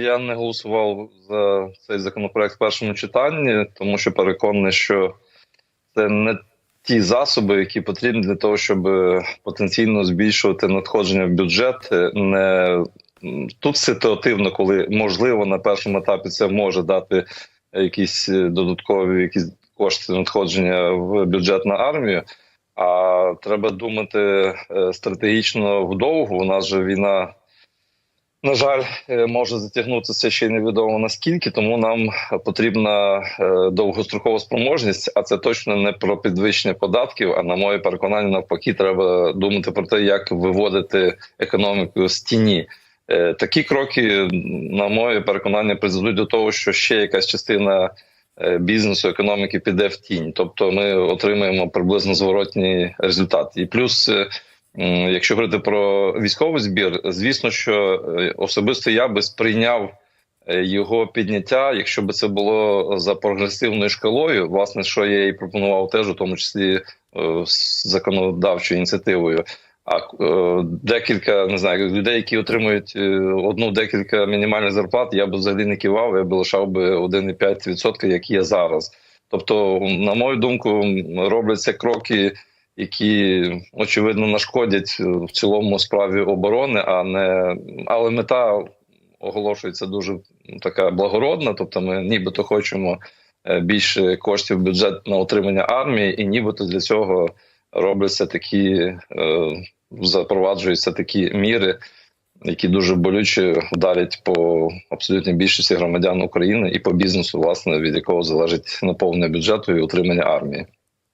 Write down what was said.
Я не голосував за цей законопроект в першому читанні, тому що переконаний, що це не ті засоби, які потрібні для того, щоб потенційно збільшувати надходження в бюджет. Не тут ситуативно, коли можливо на першому етапі це може дати якісь е, додаткові якісь кошти надходження в бюджет на армію. А треба думати е, стратегічно вдовго. У нас же війна на жаль, е, може затягнутися ще й невідомо наскільки, тому нам потрібна е, довгострокова спроможність, а це точно не про підвищення податків. А на моє переконання, навпаки, треба думати про те, як виводити економіку з тіні. Е, Такі кроки, на моє переконання, призведуть до того, що ще якась частина бізнесу, економіки піде в тінь. Тобто, ми отримаємо приблизно зворотній результат. І плюс. Якщо говорити про військовий збір, звісно, що е, особисто я би сприйняв е, його підняття, якщо б це було за прогресивною шкалою, власне, що я і пропонував теж, у тому числі е, законодавчою ініціативою. А декілька не знаю людей, які отримують е, одну декілька мінімальних зарплат, я б взагалі не кивав, я б лишав би 1,5%, як є зараз. Тобто, на мою думку, робляться кроки які очевидно нашкодять е, в цілому справі оборони, а не але мета оголошується дуже така благородна. Тобто, ми нібито хочемо е, більше коштів бюджет на отримання армії, і нібито для цього робляться такі е, запроваджуються такі міри. Які дуже болюче вдарять по абсолютній більшості громадян України і по бізнесу, власне, від якого залежить наповнення бюджету і утримання армії.